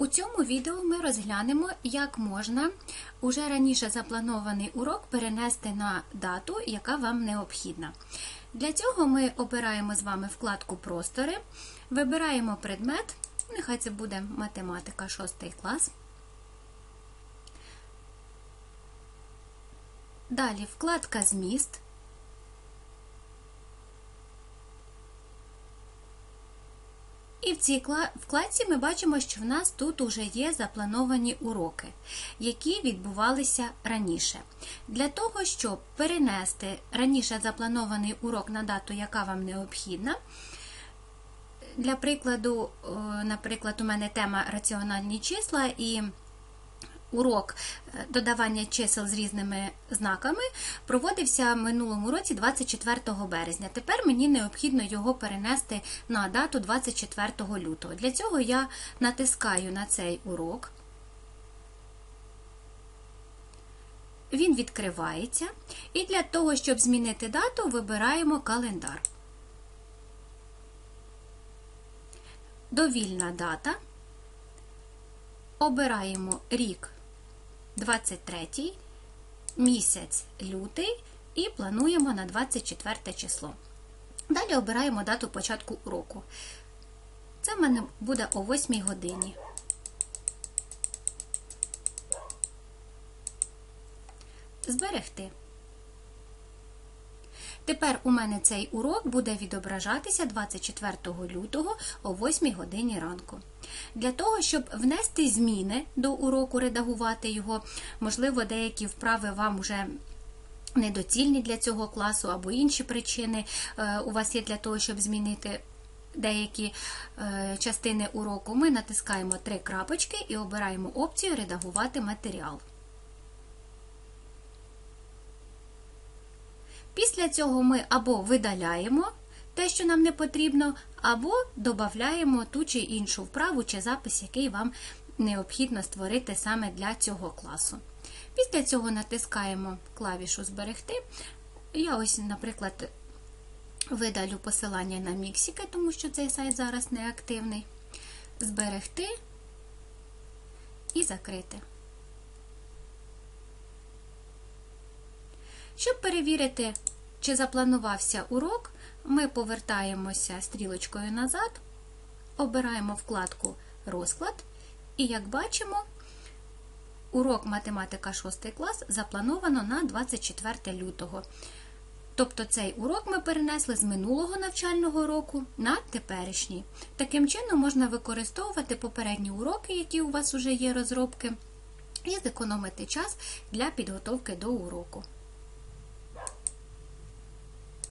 У цьому відео ми розглянемо, як можна уже раніше запланований урок перенести на дату, яка вам необхідна. Для цього ми обираємо з вами вкладку Простори, вибираємо предмет, нехай це буде математика 6 клас. Далі вкладка Зміст. І в цій вкладці ми бачимо, що в нас тут уже є заплановані уроки, які відбувалися раніше. Для того, щоб перенести раніше запланований урок на дату, яка вам необхідна, для прикладу, наприклад, у мене тема раціональні числа і урок додавання чисел з різними знаками проводився минулому році 24 березня. Тепер мені необхідно його перенести на дату 24 лютого. Для цього я натискаю на цей урок. Він відкривається. І для того, щоб змінити дату, вибираємо календар. Довільна дата. Обираємо рік 23 місяць лютий і плануємо на 24 число. Далі обираємо дату початку уроку. Це в мене буде о 8 годині. Зберегти. Тепер у мене цей урок буде відображатися 24 лютого о 8 годині ранку. Для того, щоб внести зміни до уроку, редагувати його, можливо, деякі вправи вам вже недоцільні для цього класу або інші причини у вас є для того, щоб змінити деякі частини уроку, ми натискаємо три крапочки і обираємо опцію Редагувати матеріал. Після цього ми або видаляємо те, що нам не потрібно, або додаємо ту чи іншу вправу чи запис, який вам необхідно створити саме для цього класу. Після цього натискаємо клавішу Зберегти. Я ось, наприклад, видалю посилання на міксіки, тому що цей сайт зараз не активний. Зберегти і закрити. Щоб перевірити, чи запланувався урок, ми повертаємося стрілочкою назад, обираємо вкладку Розклад, і, як бачимо, урок математика 6 клас заплановано на 24 лютого. Тобто цей урок ми перенесли з минулого навчального року на теперішній. Таким чином можна використовувати попередні уроки, які у вас вже є розробки, і зекономити час для підготовки до уроку.